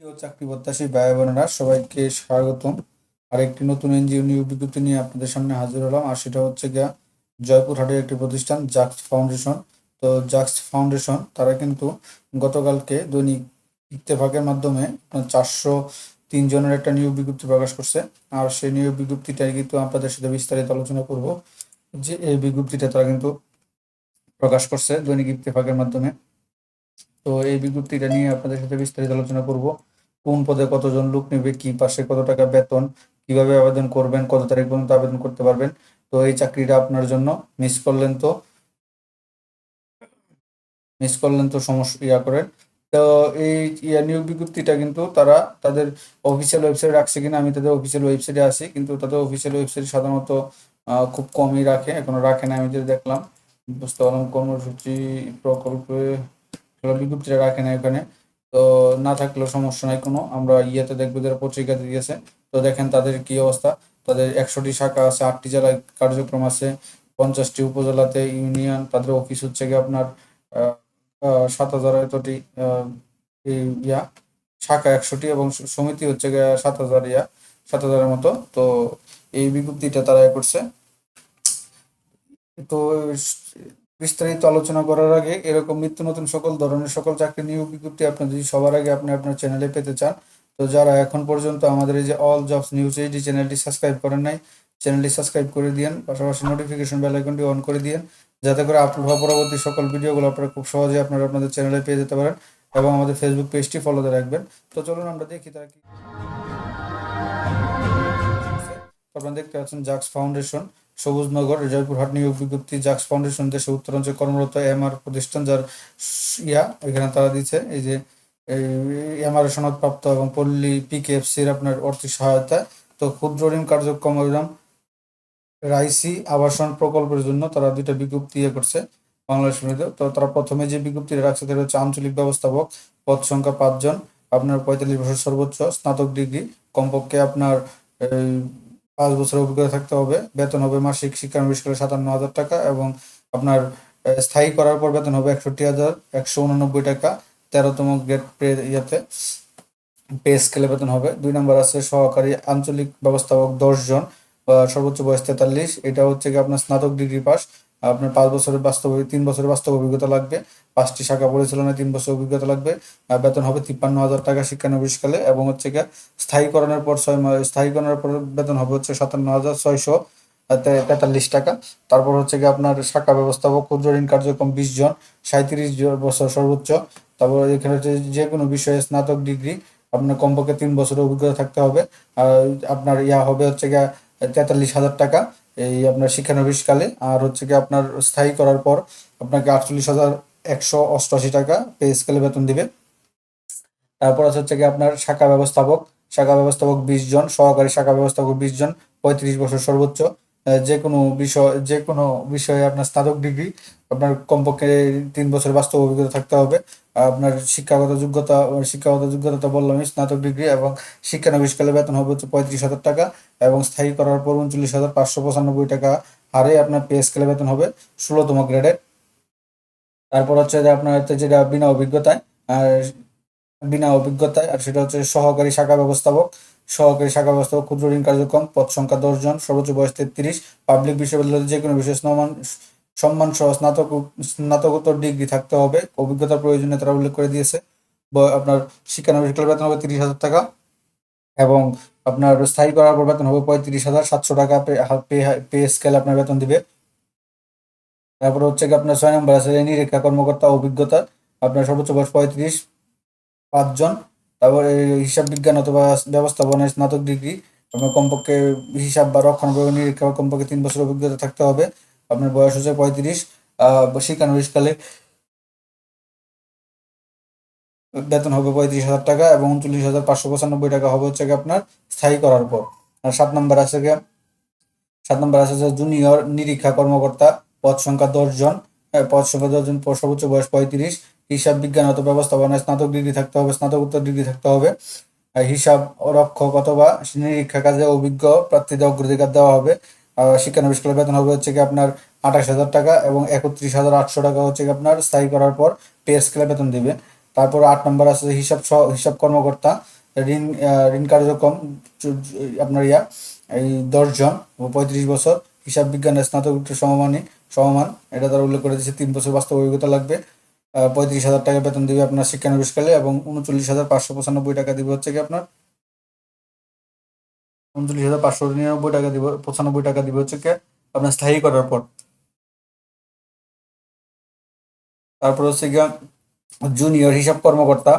প্রিয় চাকরি প্রত্যাশী ভাই বোনেরা, সবাইকে স্বাগতম। আরেকটি নতুন এনজিও নিয়োগ বিজ্ঞপ্তি নিয়ে আপনাদের সামনে হাজির হলাম, আর সেটা হচ্ছে গিয়া জয়পুরহাটের একটি প্রতিষ্ঠান, জাক্স ফাউন্ডেশন। তো জাক্স ফাউন্ডেশন, তারা কিন্তু গতকালকে দৈনিক ইত্তেফাকের মাধ্যমে চারশো তিন জনের একটা নিয়োগ বিজ্ঞপ্তি প্রকাশ করছে। আর সেই নিয়োগ বিজ্ঞপ্তিটাই কিন্তু আপনাদের সাথে বিস্তারিত আলোচনা করব। যে এই বিজ্ঞপ্তিটা তারা কিন্তু প্রকাশ করছে দৈনিক ইত্তেফাকের মাধ্যমে। তো এই বিজ্ঞপ্তিটা নিয়ে আপনাদের সাথে বিস্তারিত আলোচনা করব। কোন পদে কতজন লোক নেবে, কি পাশে কত টাকা বেতন, কীভাবে আবেদন করবেন, কত তারিখ পর্যন্ত আবেদন করতে পারবেন, তো এই চাকরিটা আপনার জন্য মিস করলেন তো মিস করলেন তো সমস্যা, ইয়া করেন। তো এই নিয়োগ বিজ্ঞপ্তিটা কিন্তু তারা তাদের অফিসিয়াল ওয়েবসাইট রাখছে কিনা, আমি তাদের অফিসিয়াল ওয়েবসাইটে আসি কিন্তু তাদের অফিসিয়াল ওয়েবসাইট সাধারণত খুব কমই রাখে, এখনও রাখে না আমি যেটা দেখলাম। বুঝতে পারলাম কর্মসূচি প্রকল্পে, বিজ্ঞপ্তিটা রাখে না এখানে তো না থাকলেও সমস্যা নাই, কোনো। আমরা ইয়েতে দেখব যারা পত্রিকাতে দিয়েছে, তো দেখেন তাদের কি অবস্থা। তাদের একশোটি শাখা আছে, আটটি জেলায় কার্যক্রম আছে, পঞ্চাশটি উপজেলাতে ইউনিয়ন, তাদের অফিস হচ্ছে গিয়ে আপনার সাত হাজার এতটি ইয়া, শাখা একশোটি এবং সমিতি হচ্ছে গিয়ে সাত হাজার ইয়া, সাত হাজারের মতো। তো এই বিজ্ঞপ্তিটা তারা করছে। তো বিস্তারিত আলোচনা করার আগে এরকম নিত্য নতুন সকল ধরনের সকল চাকরি নিয়োগ বিজ্ঞপ্তি আপনি যদি সবার আগে আপনি আপনার চ্যানেলে পেতে চান, তো যারা এখন পর্যন্ত আমাদের এই যে অল জবস নিউজ এইচডি চ্যানেলটি সাবস্ক্রাইব করেন নাই চ্যানেলটি সাবস্ক্রাইব করে দিয়েন, পাশাপাশি নোটিফিকেশন বেল আইকনটি অন করে দিয়েন, যাতে করে আপলোড পরবর্তী সকল ভিডিওগুলো আপনারা খুব সহজে আপনারা আপনাদের চ্যানেলে পেয়ে যেতে পারেন এবং আমাদের ফেসবুক পেজটি ফলোতে রাখবেন। তো চলুন আমরা দেখি তারা কি আপনারা দেখতে পাচ্ছেন জাক্স ফাউন্ডেশন সবুজনগর জয়পুরহাট নিয়োগ বিজ্ঞপ্তি জাক্স ফাউন্ডেশন দেশে উত্তরাঞ্চলে কর্মরত এমআর প্রতিষ্ঠান, যার ইয়া এখানে তারা দিচ্ছে এই যে এমআর সনদপ্রাপ্ত এবং পল্লী পিকেএফসির আপনার অর্থ সহায়তা। তো ক্ষুদ্র ঋণ কার্যক্রম রাইসি আবাসন প্রকল্পের জন্য তারা দুইটা বিজ্ঞপ্তি ইয়ে করছে বাংলাদেশ তো তারা প্রথমে যে বিজ্ঞপ্তিটা রাখছে সেটা হচ্ছে আঞ্চলিক ব্যবস্থাপক পদ সংখ্যা পাঁচজন, আপনার পঁয়তাল্লিশ বছর সর্বোচ্চ, স্নাতক ডিগ্রি, কমপক্ষে আপনার পাঁচ বছরের অভিজ্ঞতা থাকতে হবে। বেতন হবে মাসিক শিক্ষানবিষ্কারে সাতান্ন হাজার টাকা এবং আপনার স্থায়ী করার পর বেতন হবে একষট্টি হাজার একশো উননব্বই টাকা, তেরোতম গ্রেড পে, ইয়েতে পে স্কেলে বেতন হবে। দুই নম্বর আছে সহকারী আঞ্চলিক ব্যবস্থাপক দশজন সর্বোচ্চ বয়স তেতাল্লিশ। এটা হচ্ছে কি আপনার স্নাতক ডিগ্রি পাস। আপনার পাঁচ বছরের বাস্তব তিন বছরের বাস্তব অভিজ্ঞতা লাগবে। পাঁচটি শাখা পরিচালনায় তিন বছর অভিজ্ঞতা লাগবে। বেতন হবে তিপ্পান্ন হাজার টাকা শিক্ষানবিষ্কালে এবং হচ্ছে গিয়ে স্থায়ীকরণের পর ছয় স্থায়ীকরণের পর বেতন হবে হচ্ছে সাতান্ন হাজার ছয়শো তেতাল্লিশ টাকা। তারপর হচ্ছে গিয়ে আপনার শাখা ব্যবস্থাপক ক্ষুদ্র ঋণ কার্যক্রম বিশ জন সাঁত্রিশ বছর সর্বোচ্চ। তারপর এখানে হচ্ছে যে কোনো বিষয়ে স্নাতক ডিগ্রি আপনার কমপক্ষে তিন বছরের অভিজ্ঞতা থাকতে হবে। আর আপনার ইয়া হবে হচ্ছে গিয়ে তেতাল্লিশ হাজার টাকা। এই আপনার শিক্ষানবিশকালে। আর হচ্ছে কি আপনার স্থায়ী করার পর আপনাকে আটচল্লিশ হাজার একশো অষ্টআশি টাকা পে স্কেলে বেতন দিবে। তারপর আছে হচ্ছে কি আপনার শাখা ব্যবস্থাপক। শাখা ব্যবস্থাপক বিশ জন, সহকারী শাখা ব্যবস্থাপক বিশ জন, পঁয়ত্রিশ বছর সর্বোচ্চ। যে কোনো বিষয়, যে কোনো বিষয়ে আপনার স্নাতক ডিগ্রি, আপনার কমপক্ষে তিন বছর বাস্তব অভিজ্ঞতা থাকতে হবে। আপনার শিক্ষাগত যোগ্যতা শিক্ষাগত যোগ্যতা তো বললামই স্নাতক ডিগ্রি এবং শিক্ষানবিশকালে বেতন হবে হচ্ছে পঁয়ত্রিশ হাজার টাকা এবং স্থায়ী করার পর উনচল্লিশ হাজার পাঁচশো পঁচানব্বই টাকা হারে আপনার পে স্কেলে বেতন হবে ষোলোতম গ্রেডের। তারপর হচ্ছে যে আপনার হচ্ছে যেটা বিনা অভিজ্ঞতায় আর বিনা অভিজ্ঞতায়, আর সেটা হচ্ছে সহকারী শাখা ব্যবস্থাপক। সহকারী শাখা ব্যবস্থাপক ক্ষুদ্র ঋণ কার্যক্রম, পদ সংখ্যা দশ জন, সর্বোচ্চ বয়স তেত্রিশ, পাবলিক বিশ্ববিদ্যালয়ে যে কোনো বিষয়ে সম্মান সম্মান সহ স্নাতক, স্নাতকোত্তর ডিগ্রি থাকতে হবে। অভিজ্ঞতার প্রয়োজনে তারা উল্লেখ করে দিয়েছে। আপনার শিক্ষানবিষ্কালের বেতন হবে তিরিশ হাজার টাকা এবং আপনার স্থায়ী করার পর বেতন হবে পঁয়ত্রিশ হাজার সাতশো টাকা পে স্কেলে আপনার বেতন দিবে। তারপর হচ্ছে কি আপনার ছয় নম্বর আছে নিরীক্ষা কর্মকর্তা অভিজ্ঞতা। আপনার সর্বোচ্চ বয়স পঁয়ত্রিশ, পাঁচজন। তারপর হিসাব বিজ্ঞান অথবা ব্যবস্থাপনায় স্নাতক ডিগ্রি আপনার কমপক্ষে হিসাব বা রক্ষণাবেক্ষণ নিরীক্ষা কমপক্ষে তিন বছর অভিজ্ঞতা থাকতে হবে। আপনার বয়স হচ্ছে পঁয়ত্রিশ শিক্ষানবিশকালে বেতন হবে পঁয়ত্রিশ হাজার টাকা এবং উনচল্লিশ হাজার পাঁচশো পঁচানব্বই টাকা হবে হচ্ছে আপনার স্থায়ী করার পর। আর সাত নম্বর আছে গিয়ে সাত নম্বর আছে জুনিয়র নিরীক্ষা কর্মকর্তা পদ সংখ্যা দশজন হ্যাঁ, পদ সংখ্যা দশ জন প- সর্বোচ্চ বয়স পঁয়ত্রিশ হিসাব বিজ্ঞান অথবা ব্যবস্থাপনায় স্নাতক ডিগ্রি থাকতে হবে, স্নাতকোত্তর ডিগ্রি থাকতে হবে। হিসাব রক্ষক অথবা নিরীক্ষা কাজে অভিজ্ঞ প্রার্থীদের অগ্রাধিকার দেওয়া হবে। আর শিক্ষানবিষ্কালের বেতন হবে হচ্ছে কি আপনার আঠাশ হাজার টাকা এবং একত্রিশ হাজার আটশো টাকা হচ্ছে কি আপনার স্থায়ী করার পর পে স্কেলে বেতন দিবে। তারপর আট নম্বর আছে হিসাব হিসাব কর্মকর্তা, ঋণ ঋণ কার্যক্রম আপনার ইয়া, এই দশজন, পঁয়ত্রিশ বছর, হিসাব বিজ্ঞানের স্নাতক সমমানী, সমমান, এটা তারা উল্লেখ করে দিয়েছে, তিন বছর বাস্তব অভিজ্ঞতা লাগবে। পঁয়ত্রিশ হাজার টাকা বেতন দিবে আপনার শিক্ষানবিশকালে এবং উনচল্লিশ হাজার পাঁচশো পঁচানব্বই টাকা দিবে হচ্ছে কি আপনার? উনচল্লিশ হাজার পাঁচশো নিরানব্বই টাকা দিব, পঁচানব্বই টাকা দিবে হচ্ছে কি আপনার স্থায়ী করার পর। তারপর হচ্ছে গিয়া জুনিয়র হিসাব কর্মকর্তা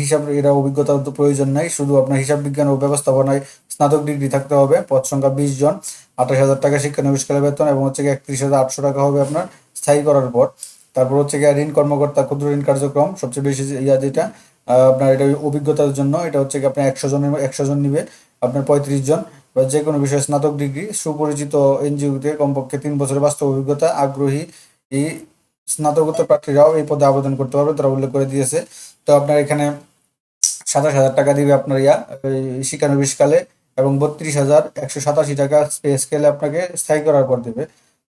হিসাব এরা অভিজ্ঞতার তো প্রয়োজন নাই, শুধু আপনার হিসাব বিজ্ঞান ও ব্যবস্থাপনায় স্নাতক ডিগ্রি থাকতে হবে, পদ সংখ্যা বিশ জন, আঠাশ হাজার টাকা শিক্ষানবিশকালে বেতন এবং হচ্ছে একত্রিশ হাজার আটশো টাকা হবে আপনার স্থায়ী করার পর। তারপর হচ্ছে গিয়ে ঋণ কর্মকর্তা, ক্ষুদ্র ঋণ কার্যক্রম, সবচেয়ে বেশি ইয়া যেটা আপনার এটা অভিজ্ঞতার জন্য, এটা হচ্ছে আপনার একশো জনের, একশো জন নিবে, আপনার পঁয়ত্রিশ জন, বা যে কোনো বিষয়ে স্নাতক ডিগ্রি, সুপরিচিত এনজিওতে কমপক্ষে তিন বছরের বাস্তব অভিজ্ঞতা, আগ্রহী এই স্নাতকোত্তর প্রার্থীরাও এই পদে আবেদন করতে পারবে, তারা উল্লেখ করে দিয়েছে। তো আপনার এখানে সাতাশ হাজার টাকা দিবে আপনার ইয়া শিক্ষানবিশকালে, এবং বত্রিশ হাজার একশো সাতাশি টাকা পে স্কেলে আপনাকে স্থায়ী করার পর দেবে।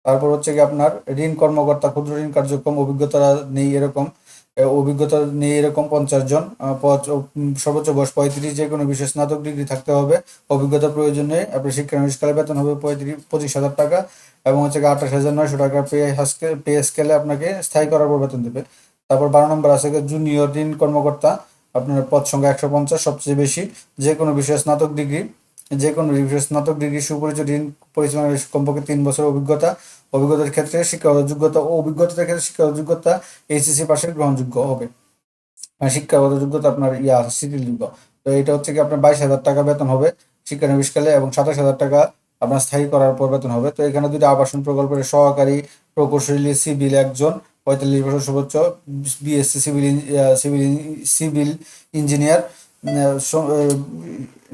তারপর হচ্ছে কি আপনার ঋণ কর্মকর্তা, ক্ষুদ্র ঋণ কার্যক্রম অভিজ্ঞতা নেই এরকম অভিজ্ঞতা নেই এরকম পঞ্চাশ জন সর্বোচ্চ বয়স পঁয়ত্রিশ, যে কোনো বিশেষ স্নাতক ডিগ্রি থাকতে হবে। অভিজ্ঞতা প্রয়োজনে আপনার শিক্ষানবিশকালে বেতন হবে পঁয়ত্রিশ, পঁচিশ হাজার টাকা এবং হচ্ছে আঠাশ হাজার নয়শো টাকা পে পে স্কেলে আপনাকে স্থায়ী করার পর বেতন দেবে। তারপর বারো নম্বর আছে জুনিয়র ঋণ কর্মকর্তা, আপনার পদ সংখ্যা একশো পঞ্চাশ, সবচেয়ে বেশি, যে কোনো বিষয়ে স্নাতক ডিগ্রি। যে কোনো স্নাতক ডিগ্রি সুপরিচিত ঋণ পরিচালনার কমপক্ষে তিন বছর অভিজ্ঞতা, অভিজ্ঞতার ক্ষেত্রে শিক্ষাগত যোগ্যতা ও অভিজ্ঞতার ক্ষেত্রে শিক্ষাগত যোগ্যতা এইচএসসি পাশে গ্রহণযোগ্য হবে। মানে শিক্ষাগত যোগ্যতা আপনার, ইয়া শিথিলযোগ্য তো এটা হচ্ছে কি আপনার বাইশ হাজার টাকা বেতন হবে শিক্ষানবিশকালে এবং সাতাশ হাজার টাকা আপনার স্থায়ী করার পর বেতন হবে। তো এখানে দুটো আবাসন প্রকল্পের সহকারী প্রকৌশলী সিভিল একজন, পঁয়তাল্লিশ বছর সর্বোচ্চ BSc civil civil civil engineer.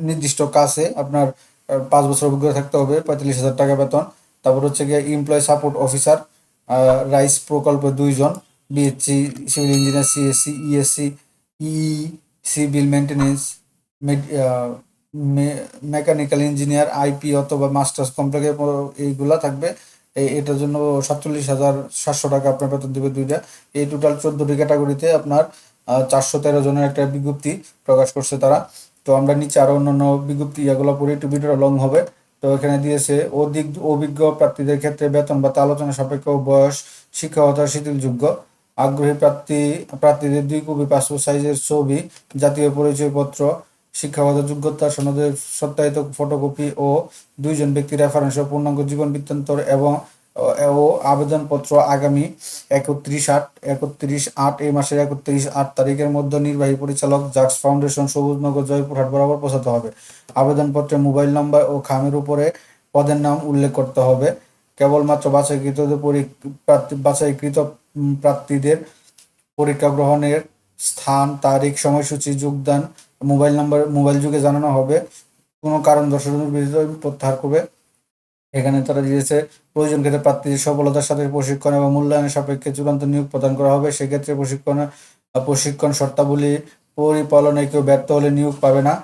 নির্দিষ্ট কাছে আপনার পাঁচ বছর অভিজ্ঞতা থাকতে হবে, পঁয়তাল্লিশ হাজার টাকা বেতন। তারপর হচ্ছে গিয়ে এমপ্লয় সাপোর্ট অফিসার রাইস প্রকল্পে দুইজন BSc civil engineer CSC ESC E civil maintenance mechanical engineer IP অথবা মাস্টার্স কমপ্লেক্সে এইগুলা থাকবে। এটার জন্য সাতচল্লিশ হাজার সাতশো টাকা আপনার বেতন দেবে দুইটা। এই টোটাল চোদ্দটি ক্যাটাগরিতে আপনার চারশো তেরো জনের একটা বিজ্ঞপ্তি প্রকাশ করছে তারা। তো আমরা নিচে আরও অন্যান্য বিজ্ঞপ্তি এগুলো পড়ে একটু ভিডিওটা লং হবে। তো এখানে দিয়েছে, অধিক অভিজ্ঞ প্রার্থীদের ক্ষেত্রে বেতন বা আলোচনা সাপেক্ষ, বয়স শিক্ষকতা শিথিলযোগ্য। আগ্রহী প্রার্থী, প্রার্থীদের দুই কপি পাসপোর্ট সাইজের ছবি, জাতীয় পরিচয়পত্র শিক্ষাগত যোগ্যতা, সনদের সত্যায়িত ফটোকপি ও দুইজন ব্যক্তি রেফারেন্স ও পূর্ণাঙ্গ জীবন বৃত্তান্তর এবং ও আবেদনপত্র আগামী একত্রিশ আট একত্রিশ আট, এই মাসের একত্রিশ আট তারিখের মধ্যে নির্বাহী পরিচালক জাক্স ফাউন্ডেশন সবুজনগর জয়পুরহাট বরাবর পৌঁছাতে হবে। আবেদনপত্রে মোবাইল নম্বর ও খামের উপরে পদের নাম উল্লেখ করতে হবে। কেবলমাত্র বাছাইকৃত পরি- প্রার্থী- বাছাইকৃত প্রার্থীদের পরীক্ষা গ্রহণের স্থান, তারিখ, সময়সূচি, যোগদান, মোবাইল নাম্বার, মোবাইল যুগে জানানো হবে। কোনো কারণ দর্শনের বিরুদ্ধে প্রত্যাহার করবে এখানে তারা দিয়েছে, প্রয়োজন ক্ষেত্রে প্রার্থীদের সফলতার সাথে প্রশিক্ষণ এবং মূল্যায়নের সাপেক্ষে চূড়ান্ত নিয়োগ প্রদান করা হবে। সেক্ষেত্রে প্রশিক্ষণ প্রশিক্ষণ শর্তাবলী পরিপালনে কেউ ব্যর্থ হলে নিয়োগ পাবে না।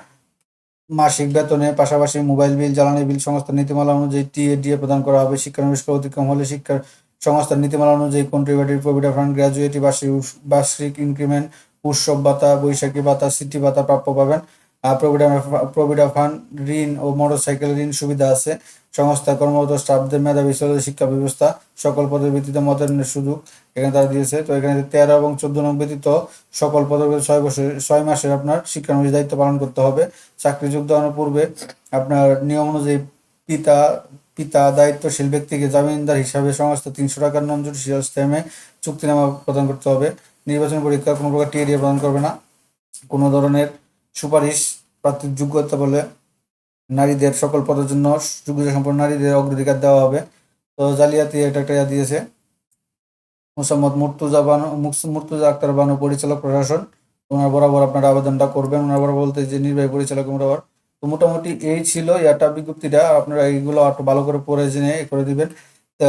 মাসিক বেতনে পাশাপাশি মোবাইল বিল, জ্বালানি বিল, সংস্থার নীতিমালা অনুযায়ী টিএডিএ প্রদান করা হবে। শিক্ষানবিষ্ক অতিক্রম হলে শিক্ষা সংস্থার নীতিমালা অনুযায়ী কন্ট্রিবিউটরি প্রভিডেন্ট ফান্ড গ্র্যাজুয়েটি বার্ষিক বার্ষিক ইনক্রিমেন্ট উৎসব ভাতা, বৈশাখী ভাতা, সিটি ভাতা প্রাপ্য পাবেন। প্রভিডেন্ট ফান্ড ঋণ ও মোটরসাইকেল ঋণ সুবিধা আছে। সংস্থা, কর্মরত স্টাফদের মেধাবী ছেলেদের শিক্ষা ব্যবস্থা সকল পদের ভিত্তিতে মতায়নের সুযোগ এখানে তারা দিয়েছে। তো এখানে তেরো এবং চোদ্দ নং ব্যতীত সকল পদের ছয় বছর, ছয় মাসের আপনার শিক্ষানবিশ দায়িত্ব পালন করতে হবে। চাকরি যোগদানের পূর্বে আপনার নিয়ম অনুযায়ী পিতা পিতা দায়িত্বশীল ব্যক্তিকে জামিনদার হিসাবে সংস্থা তিনশো টাকার জুডিশিয়াল স্ট্যামে চুক্তিনামা প্রদান করতে হবে। নির্বাচন পরীক্ষা কোনো প্রকার টিএডিএ প্রদান করবে না। কোনো ধরনের সুপারিশ প্রার্থীর যোগ্যতা বলে নারীদের সকল পদের জন্য যোগ্যতা সম্পন্ন নারীদের অগ্রাধিকার দেওয়া হবে। তো জালিয়াতি এটা একটা ইয়া দিয়েছে। মোসাম্মদ মুর্তুজা বানু মুর্তুজা আক্তার বানু পরিচালক প্রশাসন। ওনার বরাবর আপনারা আবেদনটা করবেন। ওনার বরাবর বলতে যে নির্বাহী পরিচালক বরাবর। তো মোটামুটি এই ছিল ইয়াটা বিজ্ঞপ্তিটা। আপনারা এইগুলো একটু ভালো করে পড়ে জেনে করে দিবেন। তো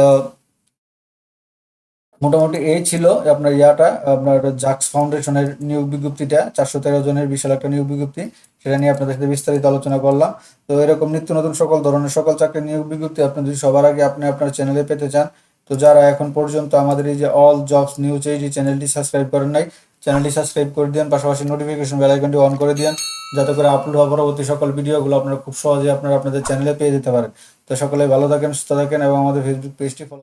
মোটামুটি এই ছিল আপনার ইয়াটা, আপনার জাক্স ফাউন্ডেশনের নিয়োগ বিজ্ঞপ্তিটা, চারশো তেরো জনের বিশাল একটা নিয়োগ বিজ্ঞপ্তি, সেটা নিয়ে আপনাদের সাথে বিস্তারিত আলোচনা করলাম। তো এরকম নিত্য নতুন সকল ধরনের সকল চাকরির নিয়োগ বিজ্ঞপ্তি আপনি যদি সবার আগে আপনি আপনার চ্যানেলে পেতে চান, তো যারা এখন পর্যন্ত আমাদের এই যে অল জবস নিউজ এই চ্যানেলটি সাবস্ক্রাইব করেন নাই চ্যানেলটি সাবস্ক্রাইব করে দিন, পাশাপাশি নোটিফিকেশন বেল আইকনটি অন করে দিন, যাতে করে আপলোড হওয়া পরবর্তী সকল ভিডিওগুলো আপনারা খুব সহজে আপনারা আপনাদের চ্যানেলে পেয়ে যেতে পারেন। তো সকলে ভালো থাকেন, সুস্থ থাকেন এবং আমাদের ফেসবুক পেজটি ফলো